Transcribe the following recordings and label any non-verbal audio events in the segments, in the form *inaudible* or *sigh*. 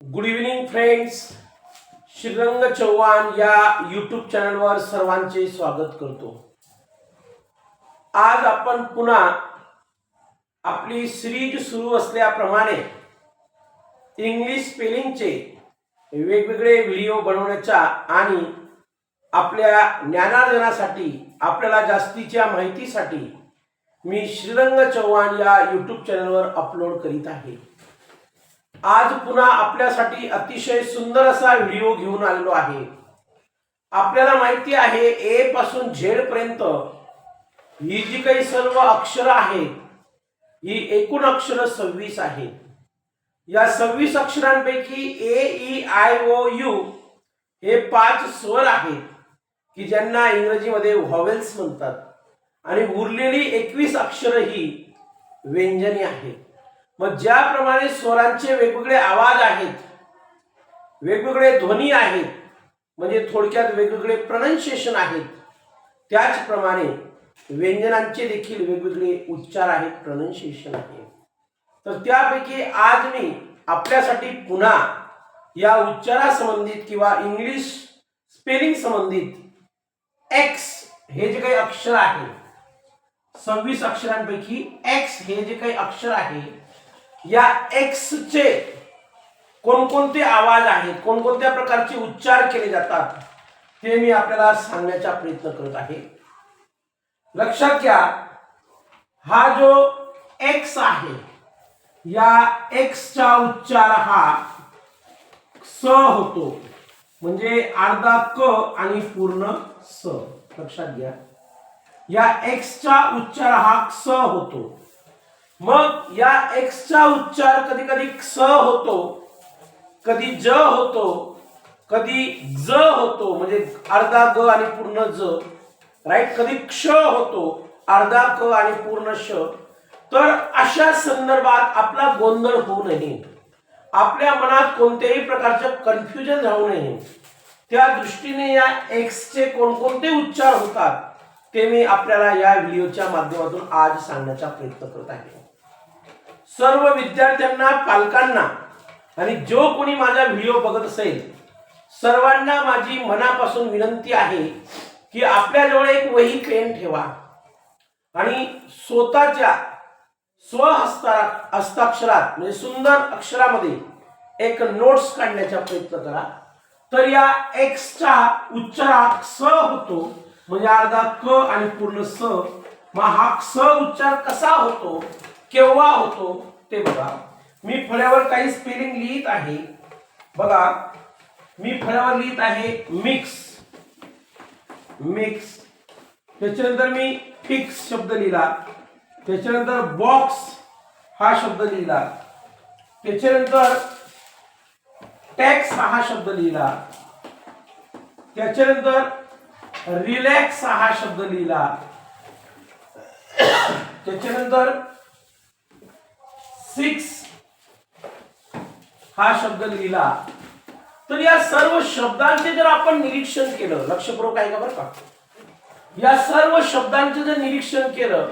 Good evening friends Shrirang Chavan या YouTube चॅनलवर सर्वांचे स्वागत करतो. आज आपण पुन्हा आपली सिरीज सुरू असल्याप्रमाणे इंग्लिश स्पेलिंगचे वेगवेगळे व्हिडिओ बनवण्याच्या आणि आपल्या ज्ञानार्जनासाठी आपल्याला जास्तीच्या माहितीसाठी मी श्रीरंग चव्हाण या यूट्यूब चॅनलवर अपलोड करीत आहे. आज पुन्हा आपल्यासाठी अतिशय सुंदर असा व्हिडिओ घेऊन आलेलो आहे. आपल्याला माहिती आहे ए पासून झेड पर्यंत ही जी काही सर्व अक्षरं आहेत ही एकूण अक्षरं सव्वीस आहे या सव्वीस अक्षरांपैकी A E I O U हे पाच स्वर आहेत की ज्यांना इंग्रजीमध्ये व्हॉवेल्स म्हणतात. आणि उरलेली एकवीस अक्षर ही व्यंजने आहेत. मग ज्याप्रमाणे स्वरांचे वेगवेगळे आवाज आहेत वेगवेगळे ध्वनी आहेत म्हणजे थोडक्यात वेगवेगळे प्रनन्सिएशन आहेत त्याचप्रमाणे व्यंजनांचे देखील वेगवेगळे उच्चार आहेत प्रनन्सिएशन आहे तर त्यापैकी आज मी आपल्यासाठी पुन्हा या उच्चारासंबंधित किंवा इंग्लिश स्पेलिंग संबंधित एक्स हे जे काही अक्षर आहे सव्वीस अक्षरांपैकी एक्स हे जे काही अक्षर आहे या एक्सचे कोणकोणते आवाज आहेत कोणकोणत्या प्रकारचे उच्चार केले जातात ते मी आपल्याला सांगण्याचा प्रयत्न करत आहे. लक्षात घ्या हा जो एक्स आहे या एक्सचा उच्चार हा स होतो. म्हणजे अर्धा क आणि पूर्ण स. लक्षात घ्या. या एक्सचा उच्चार हा स होतो. मग या एक्सचा उच्चार कधी कधी स होतो कधी ज होतो कधी ज होतो म्हणजे अर्धा ग आणि पूर्ण ज राईट कधी क्ष होतो अर्धा क आणि पूर्ण श. तर अशा संदर्भात आपला गोंधळ होऊ नये. आपल्या मनात कोणत्याही प्रकारचं कन्फ्युजन राहू नये. त्या दृष्टीने या एक्सचे कोणकोणते उच्चार होतात ते मी आपल्याला या व्हिडिओच्या माध्यमातून आज सांगण्याचा प्रयत्न करत आहे. सर्व विद्यार्थ्यांना पालकांना आणि जो कोणी माझा व्हिडिओ बघत असेल सर्वांना माझी मनापासून विनंती आहे की आपल्याजवळ एक वही पेन ठेवा. आणि स्वतःच्या स्वहस्ता हस्ताक्षरात म्हणजे सुंदर अक्षरामध्ये एक नोट्स काढण्याचा प्रयत्न करा. तर या एक्सचा उच्चार स होतो म्हणजे अर्धा क आणि पूर्ण स. मग हा स उच्चार कसा होतो? केव्हा होतो ते बघा. मी फळ्यावर काही स्पेलिंग लिहित आहे. बघा. मी फळ्यावर लिहित आहे मिक्स मिक्स त्याच्यानंतर मी फिक्स शब्द लिहिला. त्याच्यानंतर बॉक्स हा शब्द लिहिला. त्याच्यानंतर टॅक्स हा शब्द लिहिला. त्याच्यानंतर रिलॅक्स हा शब्द लिहिला. त्याच्यानंतर सिक्स. हा शब्द लिहिला. तर या सर्व शब्दांचे जर आपण निरीक्षण केलं लक्षपूर्वक आहे का बरं का. या सर्व शब्दांचे जर निरीक्षण केलं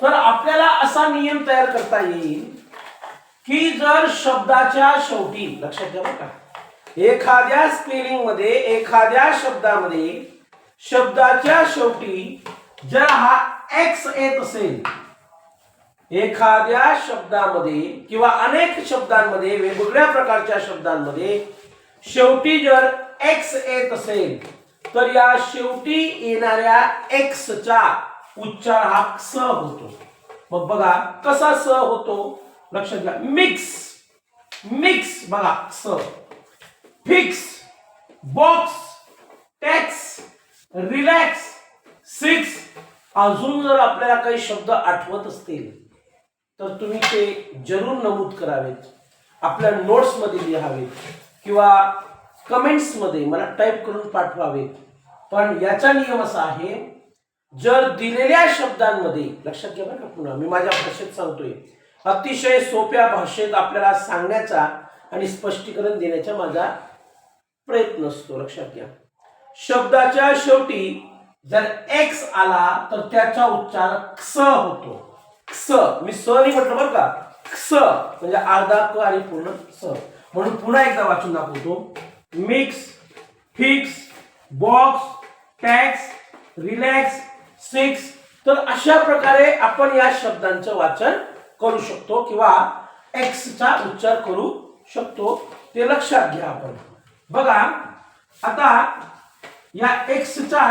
तर आपल्याला असा नियम तयार करता येईल की जर शब्दाच्या शेवटी लक्षात घ्या बरं का. एखाद्या स्पेलिंगमध्ये एखाद्या शब्दामध्ये शब्दाच्या शेवटी जर हा एक्स येत असेल एखाद्या शब्दामध्ये किंवा अनेक शब्दांमध्ये वेगवेगळ्या प्रकारच्या शब्दांमध्ये शेवटी जर एक्स येत असेल तर या शेवटी येणाऱ्या एक्सचा उच्चार हा स होतो. मग बघा कसा स होतो? लक्षात घ्या. मिक्स मिक्स बघा स. Fix box tax relax six अजून जर आपल्याला काही शब्द आठवत असतील तर तुम्ही ते जरूर नमूद करावेत. आपल्या नोट्समध्ये लिहावेत किंवा कमेंट्समध्ये मला टाईप करून पाठवावेत. पण याचा नियम असा आहे जर दिलेल्या शब्दांमध्ये लक्षात घ्या बरं का पुन्हा मी माझ्या भाषेत सांगतोय अतिशय सोप्या भाषेत आपल्याला सांगण्याचा आणि स्पष्टीकरण देण्याचा माझा प्रयत्न असतो. लक्षात घ्या. शब्दाच्या शेवटी जर एक्स आला तर त्याचा उच्चार क्स होतो. क्स. मी स नाही म्हटलं बरं का? क्स. म्हणजे अर्धा क आणि पूर्ण स. म्हणून पुन्हा एकदा वाचून दाखवतो. Mix fix box tax relax six तर अशा प्रकारे आपण या शब्दांचं वाचन करू शकतो किंवा एक्सचा उच्चार करू शकतो. ते लक्षात घ्या आपण. बघा आता या एक्सचा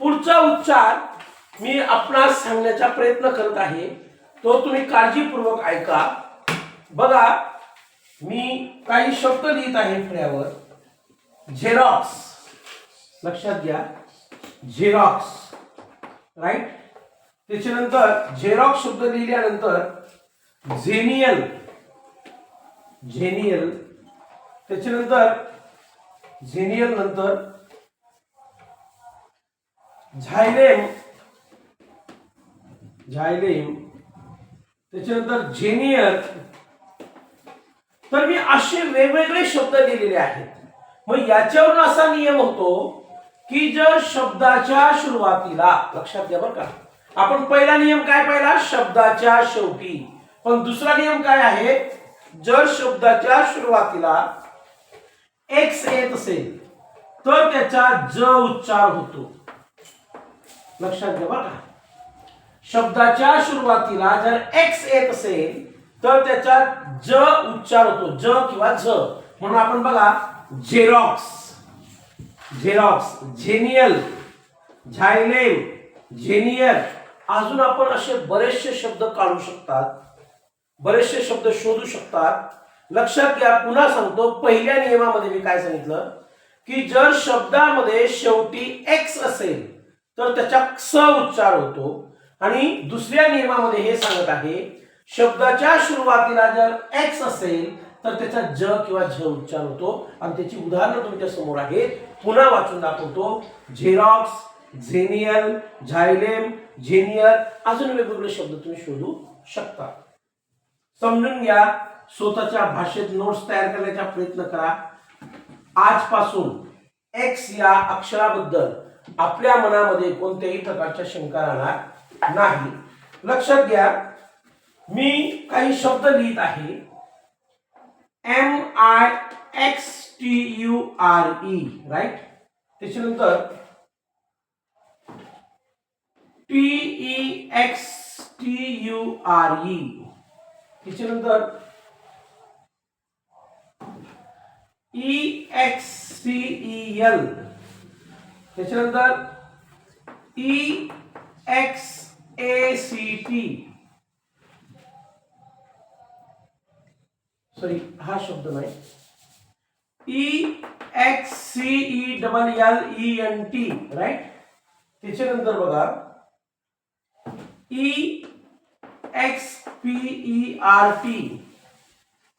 पुढचा उच्चार मी आपणास सांगण्याचा प्रयत्न करत आहे. तो तुम्ही काळजीपूर्वक ऐका. बघा मी काही शब्द लिहित आहे फळ्यावर झेरॉक्स लक्षात घ्या. झेरॉक्स राईट त्याच्यानंतर झेरॉक्स शब्द लिहिल्यानंतर झेनियल झेनियल त्याच्यानंतर झेनियल नंतर झायलेम झायलेम त्याच्यानंतर झेनियर तर मी असे वेगवेगळे शब्द लिहिलेले आहेत. मग याच्यावरून असा नियम होतो की जर शब्दाच्या सुरुवातीला लक्षात घ्या बरं का. आपण पहिला नियम काय पाहिला? शब्दाच्या शेवटी. पण दुसरा नियम काय आहे? जर शब्दाच्या सुरुवातीला एक्स येत असेल तर त्याचा ज उच्चार होतो. लक्षात घ्या बरं का. शब्दाच्या सुरुवातीला जर एक्स येत असेल तर त्याचा ज उच्चार होतो. ज किंवा झ म्हणून आपण बघा झेरॉक्स झेरॉक्स झेनियल झायलेम झेनियर अजून आपण असे बरेचसे शब्द काढू शकतात. बरेचसे शब्द शोधू शकतात. लक्षात घ्या पुन्हा सांगतो पहिल्या नियमामध्ये मी काय सांगितलं? की जर शब्दामध्ये शेवटी एक्स असेल तर त्याचा क्ष उच्चार होतो. आणि दुसऱ्या नियमामध्ये हे सांगत आहे शब्दाच्या सुरुवातीला जर एक्स असेल तर त्याचा ज किंवा झ उच्चार होतो. आणि त्याची उदाहरणं तुमच्यासमोर आहेत. पुन्हा वाचून दाखवतो. झेरॉक्स झेनियल झायलेम झेनियर अजून वेगवेगळे शब्द तुम्ही शोधू शकता. समजून घ्या. स्वतःच्या भाषेत नोट्स तयार करण्याचा प्रयत्न करा. आजपासून एक्स या अक्षराबद्दल आपल्या मनामध्ये कोणत्याही प्रकारच्या शंका राहणार नाही. लक्षात घ्या मी काही शब्द लिहित आहे. M I X T U R E right त्याच्यानंतर T X T U R E त्याच्यानंतर E X C E L त्याच्यानंतर E X A C T sorry हा शब्द नाही E X C E double L E N T right त्याच्यानंतर बघा E X P E R T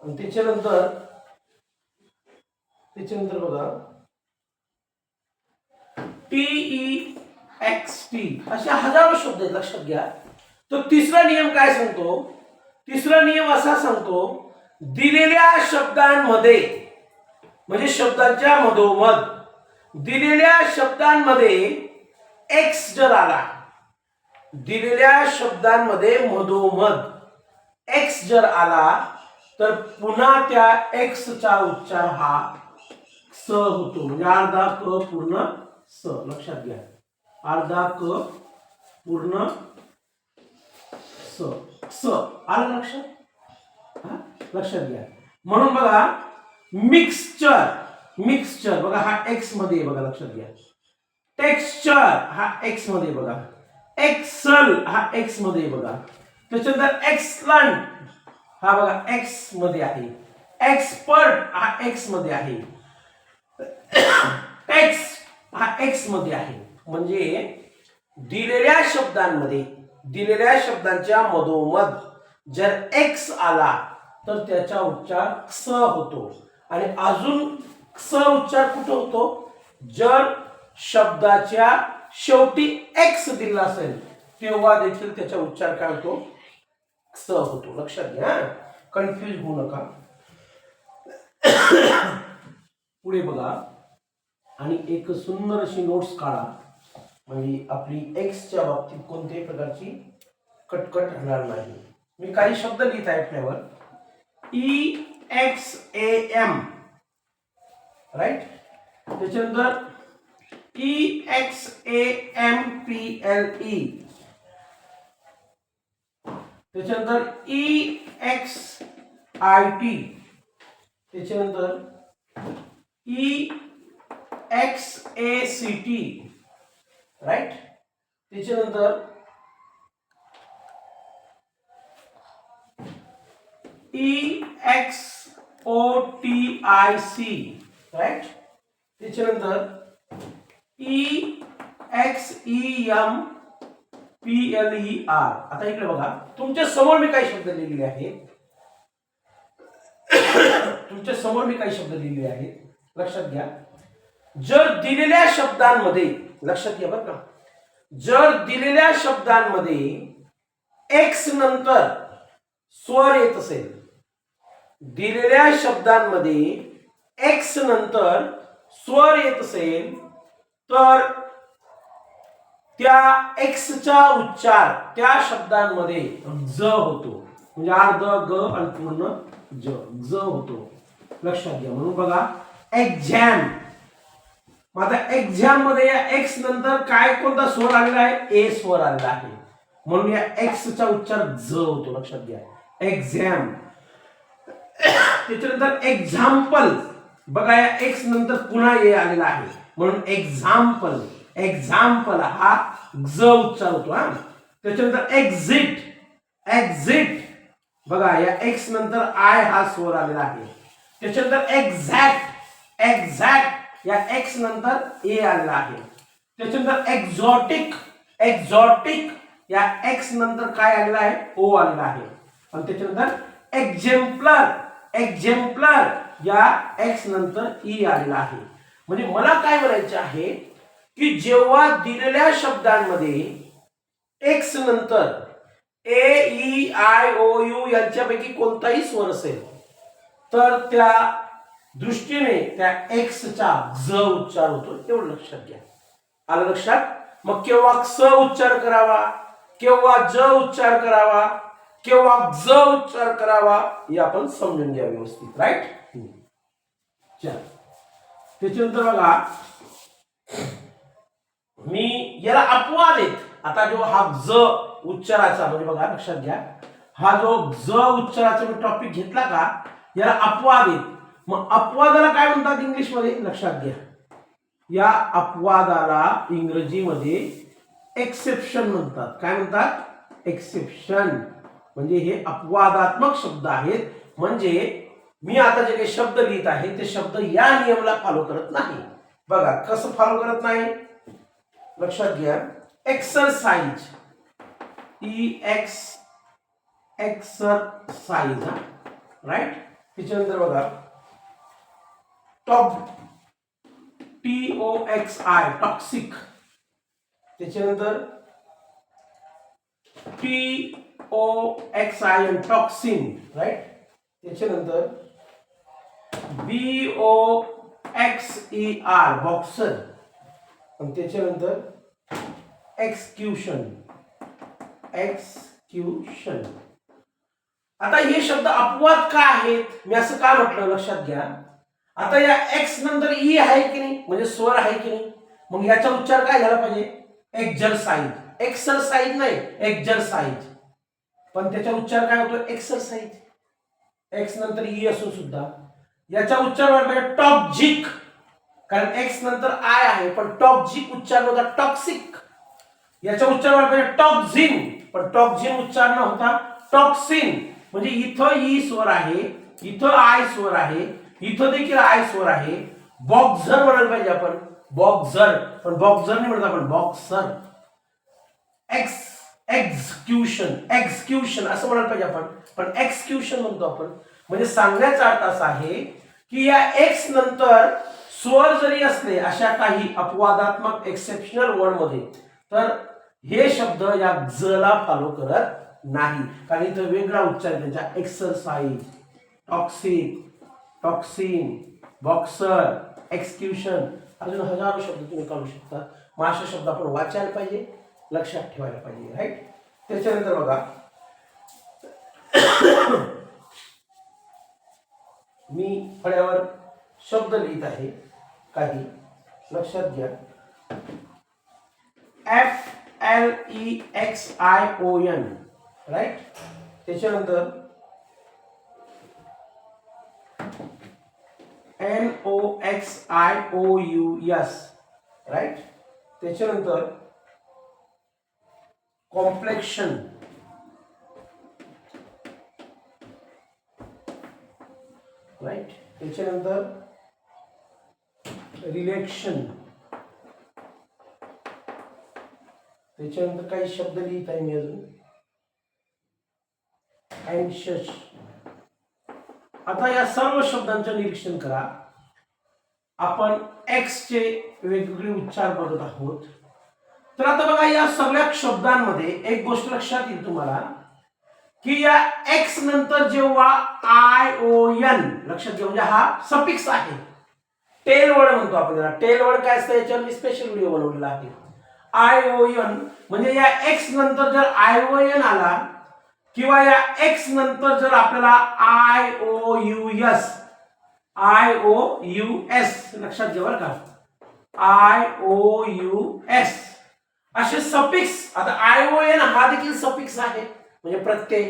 आणि त्याच्यानंतर त्याच्यानंतर बघा टी एक्स टी असे हजारो शब्द आहेत लक्षात घ्या. तो तिसरा नियम काय सांगतो? तिसरा नियम असा सांगतो दिलेल्या शब्दांमध्ये म्हणजे शब्दांच्या मधोमध दिलेल्या शब्दांमध्ये एक्स जर आला दिलेल्या शब्दांमध्ये मधोमध एक्स जर आला तर पुन्हा त्या एक्सचा उच्चार हा स होतो. म्हणजे अर्धा क पूर्ण स. लक्षात घ्या. अर्धा क पूर्ण स. स. आलं लक्षात हा? लक्षात घ्या. म्हणून बघा मिक्सचर मिक्सचर बघा हा एक्समध्ये बघा लक्षात घ्या. टेक्स्चर हा एक्समध्ये बघा. एक्सल हा एक्समध्ये बघा. त्याच्यानंतर एक्सलंट हा बघा एक्समध्ये आहे. एक्सपर्ट हा एक्समध्ये आहे. *coughs* टेक्स हा एक्समध्ये आहे. म्हणजे दिलेल्या शब्दांमध्ये दिलेल्या शब्दांच्या मधोमध जर एक्स आला तर त्याचा उच्चार क्स होतो. आणि अजून क्स उच्चार कुठं होतो? जर शब्दाच्या शेवटी एक्स दिला असेल तेव्हा देखील त्याचा उच्चार काय होतो? क्स होतो. लक्षात घ्या कन्फ्युज होऊ नका. *coughs* पुढे बघा. आणि एक सुंदर अशी नोट्स काढा. म्हणजे आपली एक्सच्या बाबतीत कोणत्याही प्रकारची कटकट राहणार नाही. मी काही शब्द लिहित आहे आपल्यावर. E X A M right त्याच्यानंतर E X A M P L E त्याच्यानंतर ई एक्स आय टी त्याच्यानंतर E X A C T right? त्याच्यानंतर E X O T I C right? त्याच्यानंतर E X E M P L E R आता इकडे बघा. तुमच्यासमोर मी काही शब्द लिहिलेले आहेत. *coughs* तुमच्यासमोर मी काही शब्द लिहिलेले आहेत. लक्षात घ्या. जर दिलेल्या शब्दांमध्ये लक्षात घ्या बरं का. जर दिलेल्या शब्दांमध्ये एक्स नंतर स्वर येत असेल दिलेल्या शब्दांमध्ये एक्स नंतर स्वर येत असेल तर त्या एक्सचा उच्चार त्या शब्दांमध्ये ज होतो. म्हणजे अर्ध ग आणि पूर्ण ज ज होतो. लक्षात घ्या. म्हणून बघा एक्झॅम मग आता एक्झाममध्ये या एक्स नंतर काय कोणता स्वर आलेला आहे? ए स्वर आलेला आहे. म्हणून या एक्सचा उच्चार ज होतो. लक्षात घ्या. एक्झाम त्याच्यानंतर एक्झाम्पल बघा या एक्स नंतर पुन्हा ए आलेला आहे. म्हणून एक्झाम्पल एक्झाम्पल हा ज उच्चार होतो हा. त्याच्यानंतर एक्झिट एक्झिट बघा या एक्स नंतर आय हा स्वर आलेला आहे. त्याच्यानंतर एक्झॅक्ट एक्झॅक्ट या एक्स नंतर ए आलेला आहे. त्याच्यानंतर एक्झॉटिक एक्झॉटिक या एक्स नंतर काय आलेला आहे? ओ आलेला आहे. आणि त्याच्यानंतर एक्झेम्पलर एक्झेम्पलर या एक्स नंतर ई आलेला आहे. म्हणजे मला काय म्हणायचं आहे की जेव्हा दिलेल्या शब्दांमध्ये एक्स नंतर A E I O U यांच्यापैकी कोणताही स्वर असेल तर त्या दृष्टीने त्या एक्सचा ज उच्चार होतो एवढं लक्षात घ्या. आलं लक्षात? मग केव्हा स उच्चार करावा? केव्हा ज उच्चार करावा? केव्हा ज उच्चार करावा? हे आपण समजून घ्या व्यवस्थित राईट चल. त्याच्यानंतर बघा. मी याला अपवाद आहेत. आता जो हा ज उच्चाराचा म्हणजे बघा लक्षात घ्या. हा जो ज उच्चाराचा मी टॉपिक घेतला का याला अपवाद आहेत. मग अपवादाला काय म्हणतात इंग्लिशमध्ये? लक्षात घ्या. या अपवादाला इंग्रजीमध्ये एक्सेप्शन म्हणतात. काय म्हणतात? एक्सेप्शन म्हणजे हे अपवादात्मक शब्द आहेत. म्हणजे मी आता जे काही शब्द लिहित आहे ते शब्द या नियमला फॉलो करत नाही. बघा कसं फॉलो करत नाही? लक्षात घ्या. Exercise E X exercise right त्याच्यानंतर बघा. Top T O X I toxic त्याच्यानंतर T O X I N toxin right त्याच्यानंतर B O X E R boxer आणि त्याच्यानंतर एक्सक्युशन एक्सक्युशन आता हे शब्द अपवाद का आहेत? मी असं का म्हटलं? लक्षात घ्या. आता या एक्स नंतर ई आहे की नाही? म्हणजे स्वर आहे की नाही? मग याचा उच्चार काय झाला पाहिजे? एक्झरसाइज एक्सरसाइज नाही एक्झरसाइज पण त्याचा उच्चार काय होतो? एक्सरसाइज एक्स नंतर ई असून सुद्धा. याचा उच्चार व्हायला पाहिजे झिक कारण एक्स नंतर आय आहे पण टॉप झिक उच्चार होता टॉक्सिक याचा उच्चार व्हायला पाहिजे झिन पण टॉक्झिन उच्चार न होता टॉक्सिन म्हणजे इथं ई स्वर आहे इथं आय स्वर आहे इथं देखील आय स्वर आहे. बॉक्झर म्हणायला पाहिजे आपण. बॉक्झर पण बॉक्झर नाही म्हणत आपण. बॉक्सर. एक्स एक्झिक्युशन एक्झिक्युशन असं म्हणायला पाहिजे आपण. पण एक्सक्युशन म्हणतो आपण. म्हणजे सांगण्याचा अर्थ असा आहे की या एक्स नंतर स्वर जरी असले अशा काही अपवादात्मक एक्सेप्शनल वर्डमध्ये तर हे शब्द या जला फॉलो करत नाही. कारण इथं वेगळा उच्चार त्यांच्या exercise toxic toxin boxer execution. अजून हजारो शब्द तुम्ही काढू शकता. मग असे शब्द आपण वाचायला पाहिजे लक्षात ठेवायला पाहिजे राईट त्याच्यानंतर बघा. मी फळ्यावर शब्द लिहित आहे. काही लक्षात घ्या. F L E X I O N right त्याच्यानंतर N O X I O U S right त्याच्यानंतर कॉम्प्लेक्शन राईट त्याच्यानंतर रिलेक्शन त्याच्यानंतर काही शब्द लिहित आहे मी अजून. अँशस आता या सर्व शब्दांचं निरीक्षण करा. आपण एक्सचे वेगवेगळे उच्चार बघत आहोत. तर आता बघा या सगळ्या शब्दांमध्ये एक गोष्ट लक्षात येईल तुम्हाला की या एक्स नंतर जेव्हा आय ओ एन लक्षात घ्या म्हणजे हा सफिक्स आहे. टेल वर्ड म्हणतो आपण त्याला. टेल वर्ड काय असतं? याच्यावर मी स्पेशल व्हिडिओ बनवलेला आहे. आय ओ एन म्हणजे या एक्स नंतर जर आय ओ एन आला किंवा या एक्स नंतर जर आपल्याला I O U S I O U S लक्षात घ्या बरं का? आय ओ यू एस असे सफिक्स आता आय ओ एन हा देखील सफिक्स आहे म्हणजे प्रत्यय.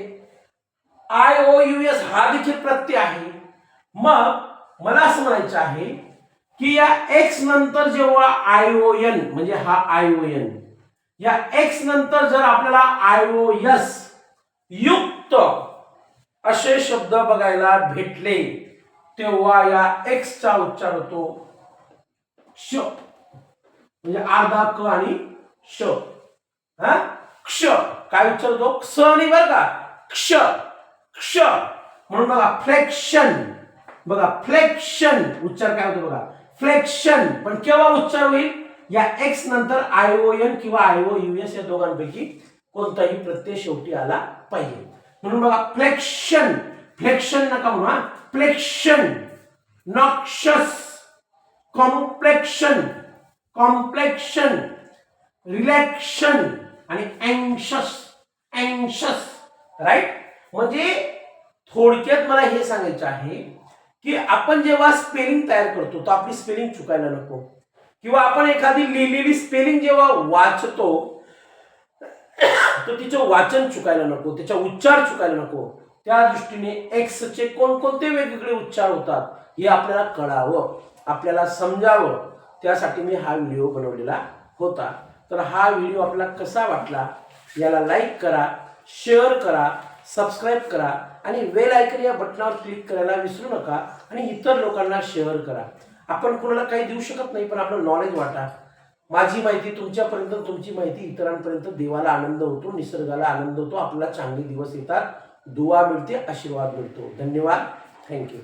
आय ओ यू एस हा देखील प्रत्यय आहे. मग मला असं म्हणायचं आहे की या एक्स नंतर जेव्हा आय ओ एन म्हणजे हा आय ओ एन या एक्स नंतर जर आपल्याला आय ओ एस युक्त असे शब्द बघायला भेटले तेव्हा या एक्सचा उच्चार होतो श म्हणजे अर्धा क आणि श हा? क्ष. काय उच्चार होतो? क्ष आणि बरं का? क्ष. क्ष. म्हणून बघा फ्लेक्शन. बघा फ्लेक्शन. उच्चार काय होतो बघा? फ्लेक्शन. पण केव्हा उच्चार होईल? या एक्स नंतर आय ओ एन किंवा आय ओ एस या दोघांपैकी कोणताही प्रत्यय शेवटी आला पाहिजे. म्हणून बघा फ्लेक्शन फ्लेक्शन नका म्हणू हा. फ्लेक्शन नॉक्शस कॉम्प्लेक्शन कॉम्प्लेक्शन रिलॅक्शन आणि अँशस अँशस राईट म्हणजे थोडक्यात मला हे सांगायचं आहे की आपण जेव्हा स्पेलिंग तयार करतो तर आपली स्पेलिंग चुकायला नको. किंवा आपण एखादी लिहिलेली स्पेलिंग जेव्हा वाचतो तर तिचं वाचन चुकायला नको त्याचा उच्चार चुकायला नको. त्या दृष्टीने एक्सचे कोणकोणते वेगवेगळे उच्चार होतात हे आपल्याला कळावं आपल्याला समजावं. त्यासाठी मी हा व्हिडिओ बनवलेला होता. तर हा व्हिडिओ आपल्याला कसा वाटला याला लाईक करा शेअर करा सबस्क्राईब करा आणि वेल आयकन या बटनावर क्लिक करायला विसरू नका आणि इतर लोकांना शेअर करा. आपण कोणाला काही देऊ शकत नाही पण आपलं नॉलेज वाटा. माझी माहिती तुमच्यापर्यंत तुमची माहिती इतरांपर्यंत देवाला आनंद होतो निसर्गाला आनंद होतो. आपल्याला चांगले दिवस येतात. दुवा मिळते आशीर्वाद मिळतो. धन्यवाद. थँक्यू